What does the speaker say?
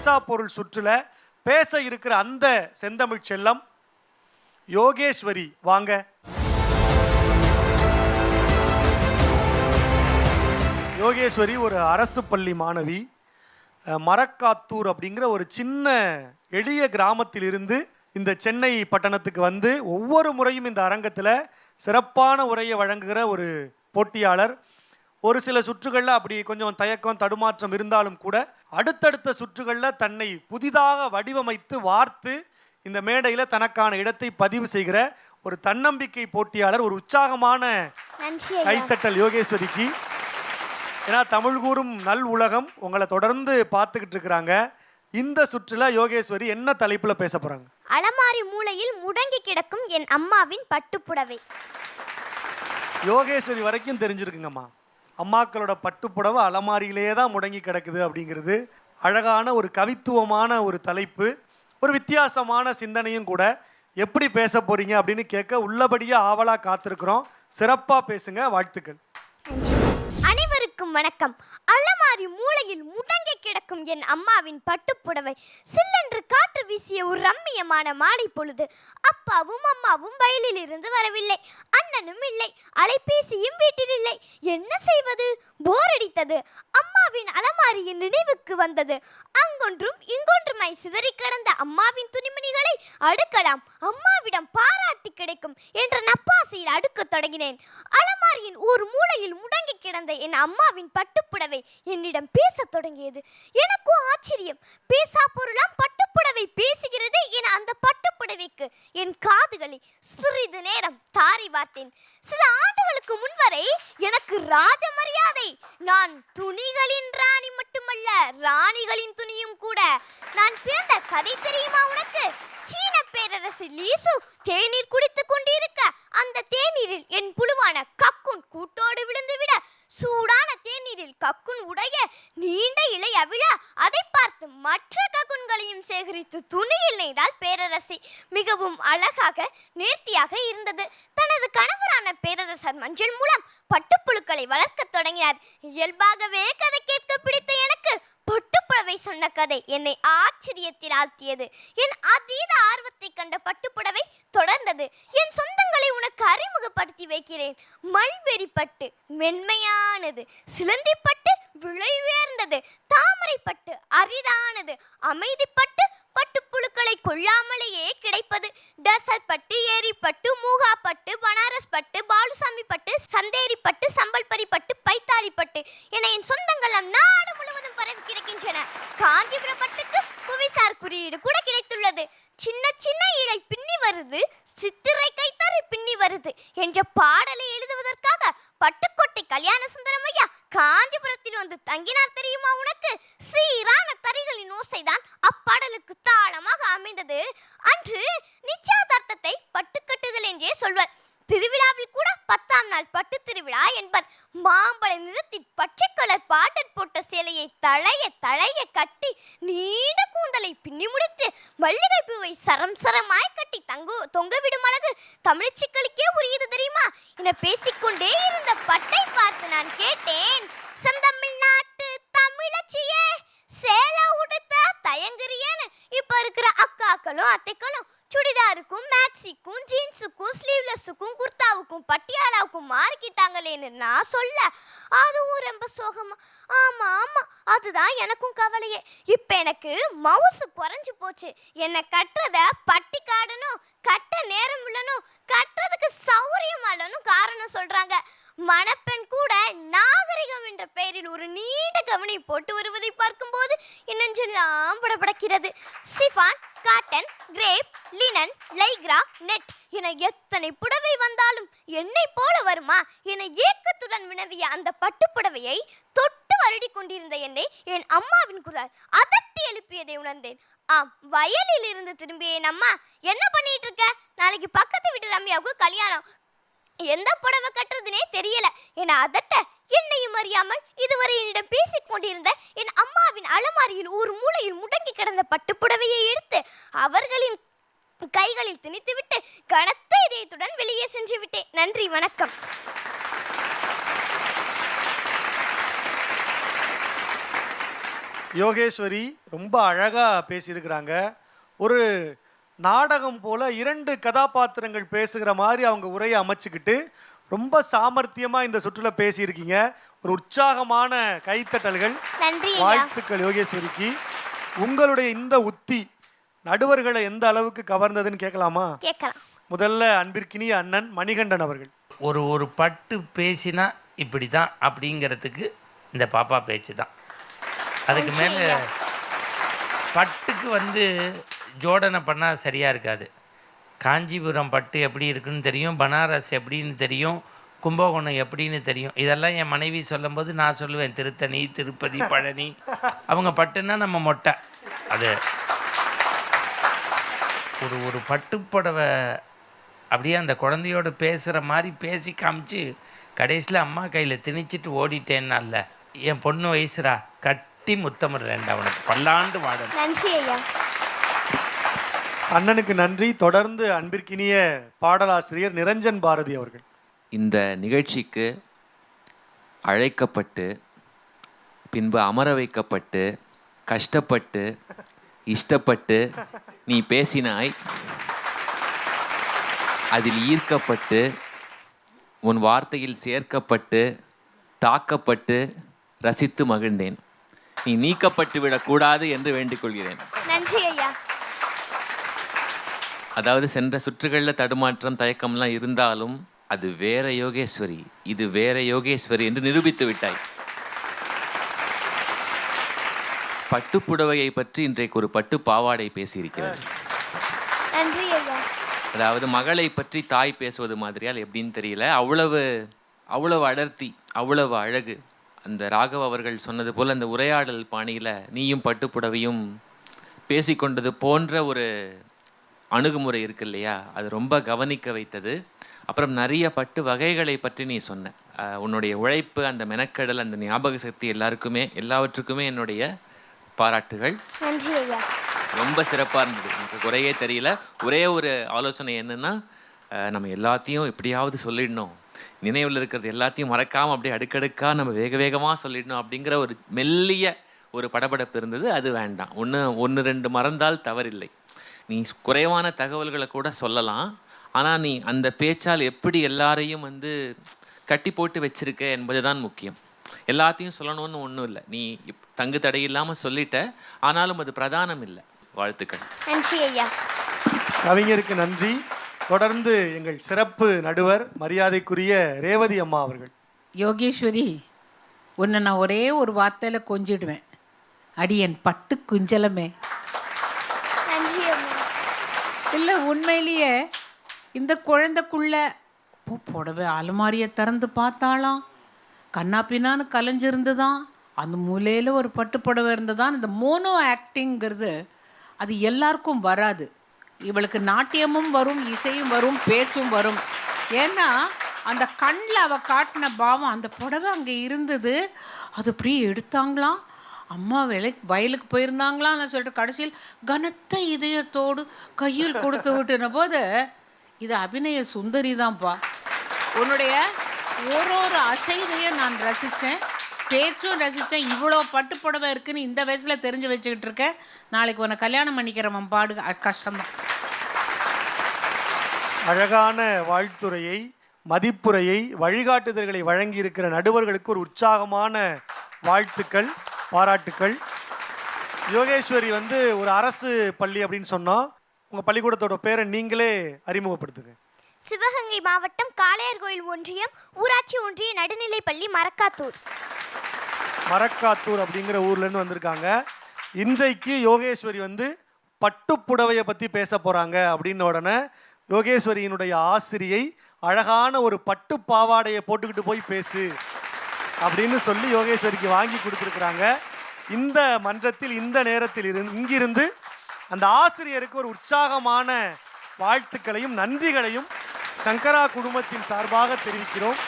பேசா பொருள் சுற்றுல பேச இருக்கிற அந்த செந்தமிழ் செல்லம் யோகேஸ்வரி. வாங்க. யோகேஸ்வரி ஒரு அரசு பள்ளி மாணவி. மரக்காத்தூர் அப்படிங்கிற ஒரு சின்ன எளிய கிராமத்திலிருந்து இந்த சென்னை பட்டணத்துக்கு வந்து ஒவ்வொரு முறையும் இந்த அரங்கத்தில் சிறப்பான உரையை வழங்குகிற ஒரு போட்டியாளர். ஒரு சில சுற்றுகளில் அப்படி கொஞ்சம் தயக்கம் தடுமாற்றம் இருந்தாலும் கூட அடுத்தடுத்த சுற்றுகளில் தன்னை புதிதாக வடிவமைத்து வார்த்து இந்த மேடையில் தனக்கான இடத்தை பதிவு செய்கிற ஒரு தன்னம்பிக்கை போட்டியாளர் ஒரு உற்சாகமான கைத்தட்டல் யோகேஸ்வரிக்கு. ஏன்னா தமிழ் கூறும் நல் உலகம் உங்களை தொடர்ந்து பார்த்துக்கிட்டு இருக்கிறாங்க. இந்த சுற்றுல யோகேஸ்வரி என்ன தலைப்புல பேச போறாங்க? அலமாரி மூலையில் முடங்கி கிடக்கும் என் அம்மாவின் பட்டுப்புடவை. யோகேஸ்வரி வரைக்கும் தெரிஞ்சிருக்குங்கம்மா. அம்மாக்களோட பட்டுப்புடவை அலமாரியிலேயே தான் முடங்கி கிடக்குது அப்படிங்கிறது அழகான ஒரு கவித்துவமான ஒரு தலைப்பு. ஒரு வித்தியாசமான சிந்தனையும் கூட. எப்படி பேச போகிறீங்க அப்படின்னு கேட்க உள்ளபடியே ஆவலாக காத்திருக்கிறோம். சிறப்பாக பேசுங்க. வாழ்த்துக்கள். அனைவருக்கும் வணக்கம். அலமாரி மூளையில் முடங்கி கிடக்கும் என் அம்மாவின் பட்டுப்புடவை சில்லென்று காற்று வீசிய ஒரு ரம்மியமான மாலை பொழுது அப்பாவும் அம்மாவும் வயலில் இருந்து வரவில்லை. அண்ணனும் இல்லை. அலைபேசியும் வீட்டில் இல்லை. என்ன செய்வது? போர் அடித்தது. அம்மாவின் அலமாரியின் நினைவுக்கு வந்தது. அங்கொன்றும் இங்கொன்றுமாய் சிதறி கிடந்த அம்மாவின் துணிமணிகளை அடுக்கலாம். அம்மாவிடம் பாராட்டு கிடைக்கும் என்ற நப்பாசையில் அடுக்கத் தொடங்கினேன். அலமாரியின் ஒரு மூலையில் முடங்கி கிடந்த என் அம்மாவின் பட்டுப்புடவை என்னிடம் பேசத் தொடங்கியது. எனக்கும் ஆச்சரியம். பேசா பொருளாம் பட்டுப்புடவை பேசுகிறது என அந்த பட்டுப்புடவைக்கு என் காதுகளை சிறிது நேரம் தாரி பார்த்தேன். சில ஆண்டுகளுக்கு முன்வரை எனக்கு ராஜ மரியாதை. நான் துணிகளின் ராணி மட்டுமல்ல ராணிகளின் துணியும் கூட. நான் பிறந்த கதை தெரியுமா உனக்கு? சீன பேரரசு லீசு தேநீர் குடித்துக் கொண்டிருக்க அந்த தேநீரில் என் புழுவான கக்குன் கூட்டோடு விழுந்துவிட சூடான தேநீரில் கக்குன் உடைய நீண்ட இலை அவிழ அதை பார்த்து மற்ற கக்குன்களையும் சேகரித்து துணியில் நெய்தால் பேரரசி. மிகவும் அழகாக நேர்த்தியாக இருந்தது. தனது கணவரான பேரரசர் மஞ்சள் மூலம் பட்டுப்புழுக்களை வளர்க்க தொடங்கினார். இயல்பாகவே கதை கேட்க பிடித்த எனக்கு பட்டுப்புடவை சொன்ன கதை என்னை ஆச்சரியத்தில் ஆழ்த்தியது. என் அதீத ஆர்வத்தை கண்ட பட்டுப்புடவை தொடர்ந்தது. என் சொந்தங்களை உனக்கு அறிமுகப்படுத்தி வைக்கிறேன். மல்பெரி பட்டு மென்மையானது. சிலந்தி பட்டு விலை உயர்ந்தது. தாமரை பட்டு அரிதானது. அமைதிப்பட்டு பட்டுப்புழுக்களை கொள்ளாமலேயே கிடைப்பது. டசர் பட்டு ஏரி பட்டு மூகா பட்டு பனாரஸ் பட்டு பாலுசாமி பட்டு சந்தேரி பட்டு சம்பல்பரி பட்டு பைத்தாலி பட்டு. என என் சொந்தங்கள் நம் நாடு முழுவதும் கிடக்கின்றன காஞ்சிபுரம் பட்டுக்கு புவிசார் குறியீடு கூட கிடைத்துள்ளது. சின்ன சின்ன இலை பின்னி வருது. சித்திரை கைத்தறி பின்னி வருது என்ற பாடலை எழுதுவதற்காக பட்டுக்கோட்டை கல்யாண சுந்தரம் ஐயா காஞ்சிபுரத்தில் வந்து தங்கினார் தெரியுமா உனக்கு? சீரான தறிகளின் ஓசைதான் அப்பாடலுக்கு தாளமாக அமைந்தது. அன்று நிச்சயதார்த்தத்தை பட்டுக்கட்டுதல் என்றே சொல்வர். திருவிழாவில் கூட பத்தாம் நாள் பட்டு திருவிழா என்பர் மாம்பழ நிறத்தில் பச்சை கலர் பாட்டர் போட்ட சேலையை தழைய தழைய கட்டி நீண்ட கூந்தலை பின்னி முடித்து மல்லிகை பூவை சரம் சரமாய் கட்டி தங்கு தொங்க விடும் அழகு தமிழச்சிக்களுக்கே உரியது தெரியுமா? என பேசிக்கொண்டே இருந்த பட்டை பார்த்து நான் கேட்டேன் செந்தமிழ்நாட்டு தமிழச்சியே சேலை உடுத்த தயங்குறியேன்னு. இப்ப இருக்கிற அக்காக்களும் அத்தைக்களும் சுடிதாருக்கும் மேக்ஸிக்கும் ஜீன்ஸுக்கும் ஸ்லீவ்லெஸ்ஸுக்கும் குர்தாவுக்கும் பட்டியாலாவுக்கும் மாறிக்கிட்டாங்களேன்னு நான் சொல்ல அதுவும் ரொம்ப சோகமா. ஆமாம் ஆமாம் அதுதான் எனக்கும் கவலையே. இப்போ எனக்கு மவுசு குறைஞ்சு போச்சு. என்னை கட்டுறத பட்டி காடணும் கட்ட நேரம் இல்லைனும் கட்டுறதுக்கு சௌரியம் இல்லைன்னு காரணம் சொல்கிறாங்க மணப்பெண் கூட நாகரிகம் என்ற பெயரில் ஒரு நீண்ட கவனி போட்டு வருவதை பார்க்கும்போது இன்னெஞ்செல்லாம் படபடக்கிறது. Chiffon cotton crepe linen lycra net என எத்தனை புடவை வந்தாலும் என்னை போல வருமா என ஏக்கத்துடன் வினவிய அந்த பட்டுப்புடவையை தொட்டு வருடி கொண்டிருந்த என்னை என் அம்மாவின் குரல் அதட்டி எழுப்பியதை உணர்ந்தேன். ஆம் வயலில் இருந்து திரும்பிய என் அம்மா. என்ன பண்ணிட்டு இருக்க நாளைக்கு பக்கத்து வீட்டு ரம்யாவுக்கு கல்யாணம். எந்த புடவை கட்டுறதுனே தெரியல என அதட்ட என்னையும் அறியாமல் இதுவரை என்னிடம் பேசிக் கொண்டிருந்த என் அம்மாவின் அலமாரியில் ஒரு மூலையில் முடங்கி கிடந்த பட்டுப்புடவையை எடுத்து அவர்களின் கைகளில் திணித்துவிட்டு கனத்த இதயத்துடன் வெளியே சென்று விட்டேன். நன்றி வணக்கம். யோகேஸ்வரி ரொம்ப அழகாக பேசியிருக்கிறாங்க. ஒரு நாடகம் போல இரண்டு கதாபாத்திரங்கள் பேசுகிற மாதிரி அவங்க உரையை அமைச்சுக்கிட்டு ரொம்ப சாமர்த்தியமாக இந்த சுற்றுல பேசியிருக்கீங்க. ஒரு உற்சாகமான கைத்தட்டல்கள். வாழ்த்துக்கள் யோகேஸ்வரிக்கு. உங்களுடைய இந்த உத்தி நடுவர்களை எந்த அளவுக்கு கவர்ந்ததுன்னு கேட்கலாமா? கேட்கலாம். முதல்ல அன்பிற்கினிய அண்ணன் மணிகண்டன் அவர்கள். ஒரு ஒரு பட்டு பேசினா இப்படி தான் அப்படிங்கிறதுக்கு இந்த பாப்பா பேச்சு தான் அதுக்கு மேலே பட்டுக்கு வந்து ஜோடனை பண்ணால் சரியாக இருக்காது. காஞ்சிபுரம் பட்டு எப்படி இருக்குன்னு தெரியும் பனாரஸ் எப்படின்னு தெரியும் கும்பகோணம் எப்படின்னு தெரியும். இதெல்லாம் என் மனைவி சொல்லும்போது நான் சொல்லுவேன் திருத்தணி திருப்பதி பழனி. அவங்க பட்டுன்னா நம்ம மொட்டை. அது ஒரு ஒரு பட்டுப்புடவை அப்படியே அந்த குழந்தையோட பேசுகிற மாதிரி பேசி காமிச்சு கடைசியில் அம்மா கையில் திணிச்சிட்டு ஓடிட்டேன்னால. என் பொண்ணு வயசுரா? கட்டி முத்தமிடுறேன்டா அவனுக்கு பல்லாண்டு வாடணும் நன்றி ஐயா. அண்ணனுக்கு நன்றி. தொடர்ந்து அன்பிற்கினிய பாடலாசிரியர் நிரஞ்சன் பாரதி அவர்கள். இந்த நிகழ்ச்சிக்கு அழைக்கப்பட்டு பின்பு அமர வைக்கப்பட்டு கஷ்டப்பட்டு இஷ்டப்பட்டு நீ பேசினாய் அதில் ஈர்க்கப்பட்டு உன் வார்த்தையில் சேர்க்கப்பட்டு தாக்கப்பட்டு ரசித்து மகிழ்ந்தேன். நீ நீக்கப்பட்டு விடக்கூடாது என்று வேண்டிக் கொள்கிறேன் நன்றி ஐயா. அதாவது சென்ற சுற்றுகளில் தடுமாற்றம் தயக்கம்லாம் இருந்தாலும் அது வேற யோகேஸ்வரி இது வேற யோகேஸ்வரி என்று நிரூபித்து விட்டாய். பட்டுப்புடவையை பற்றி இன்றைக்கு ஒரு பட்டு பாவாடை பேசியிருக்கிறது நன்றி ஐயா. அதாவது மகளை பற்றி தாய் பேசுவது மாதிரியால் எப்படின்னு தெரியல. அவ்வளவு அவ்வளவு அடர்த்தி அவ்வளவு அழகு. அந்த ராகவ் அவர்கள் சொன்னது போல் அந்த உரையாடல் பாணியில் நீயும் பட்டுப்புடவையும் பேசிக்கொண்டது போன்ற ஒரு அணுகுமுறை இருக்கு இல்லையா? அது ரொம்ப கவனிக்க வைத்தது. அப்புறம் நிறைய பட்டு வகைகளை பற்றி நீ சொன்ன. உன்னுடைய உழைப்பு அந்த மெனக்கடல் அந்த ஞாபக சக்தி எல்லாருக்குமே எல்லாவற்றுக்குமே என்னுடைய பாராட்டுகள். நன்றி ஐயா. ரொம்ப சிறப்பாக இருந்தது. எனக்கு குறையே தெரியல. ஒரே ஒரு ஆலோசனை என்னன்னா நம்ம எல்லாத்தையும் எப்படியாவது சொல்லிடணும். நினைவில் இருக்கிறது எல்லாத்தையும் மறக்காமல் அப்படியே அடுக்கடுக்காக நம்ம வேக வேகமாக சொல்லிடணும் அப்படிங்கிற ஒரு மெல்லிய ஒரு படபடப்பு இருந்தது. அது வேண்டாம். ஒன்று ஒன்று ரெண்டு மறந்தால் தவறில்லை. நீ குறைவான தகவல்களை கூட சொல்லலாம். ஆனால் நீ அந்த பேச்சால் எப்படி எல்லாரையும் வந்து கட்டி போட்டு வச்சிருக்க என்பதுதான் முக்கியம். எல்லாத்தையும் சொல்லணும்னு ஒன்றும் இல்லை. நீ தங்கு தடை இல்லாமல் சொல்லிட்ட. ஆனாலும் அது பிரதானம் இல்லை. வாழ்த்துக்கள். நன்றி ஐயா. கவிஞருக்கு நன்றி. தொடர்ந்து எங்கள் சிறப்பு நடுவர் மரியாதைக்குரிய ரேவதி அம்மா அவர்கள். யோகேஸ்வரி உன்னை நான் ஒரே ஒரு வார்த்தையில் கொஞ்சிடுவேன். அடி என் பட்டு குஞ்சலமே. நன்றி அம்மா. இல்லை உண்மையிலேயே இந்த குழந்தைக்குள்ள பூ புடவை அலமாரியை திறந்து பார்த்தாலாம் கண்ணா பின்னான்னு கலைஞ்சிருந்துதான். அந்த மூலையில் ஒரு பட்டு புடவை இருந்ததான் இந்த மோனோ ஆக்டிங்கிறது அது எல்லாருக்கும் வராது. இவளுக்கு நாட்டியமும் வரும் இசையும் வரும் பேச்சும் வரும். ஏன்னா அந்த கண்ணில் அவள் காட்டின பாவம் அந்த புடவை அங்கே இருந்தது. அது அப்படியே எடுத்தாங்களாம் அம்மா வேலைக்கு வயலுக்கு போயிருந்தாங்களாம் நான் சொல்லிட்டு கடைசியில் கனத்த இதயத்தோடு கையில் கொடுத்து விட்டுன போது இது அபிநய சுந்தரி தான்ப்பா உன்னுடைய ஒரு ஒரு அசைவையும் நான் ரசித்தேன் பேச்சும் ரசித்தேன் இவ்வளோ பட்டு புடவை இருக்குன்னு இந்த வயசில் தெரிஞ்சு வச்சுக்கிட்டு இருக்கேன் நாளைக்கு உன்னை கல்யாணம் பண்ணிக்கிறவன் பாடு கஷ்டம்தான். அழகான வாழ்த்துரையை மதிப்புரையை வழிகாட்டுதல்களை வழங்கி இருக்கிற நடுவர்களுக்கு ஒரு உற்சாகமான வாழ்த்துக்கள் பாராட்டுக்கள். யோகேஸ்வரி வந்து ஒரு அரசு பள்ளி அப்படின்னு சொன்னோம் உங்கள் பள்ளிக்கூடத்தோட பேரை நீங்களே அறிமுகப்படுத்துங்க. சிவகங்கை மாவட்டம் காளையார்கோயில் ஒன்றியம் ஊராட்சி ஒன்றிய நடுநிலைப்பள்ளி மரக்காத்தூர். மரக்காத்தூர் அப்படிங்கிற ஊர்லேருந்து வந்திருக்காங்க. இன்றைக்கு யோகேஸ்வரி வந்து பட்டுப்புடவையை பற்றி பேச போகிறாங்க அப்படின்ன உடனே யோகேஸ்வரியினுடைய ஆசிரியை அழகான ஒரு பட்டு பாவாடையை போட்டுக்கிட்டு போய் பேசு அப்படின்னு சொல்லி யோகேஸ்வரிக்கு வாங்கி கொடுத்துருக்குறாங்க. இந்த மன்றத்தில் இந்த நேரத்தில் இருந்து இங்கிருந்து அந்த ஆசிரியருக்கு ஒரு உற்சாகமான வாழ்த்துக்களையும் நன்றிகளையும் சங்கரா குடும்பத்தின் சார்பாக தெரிவிக்கிறோம்.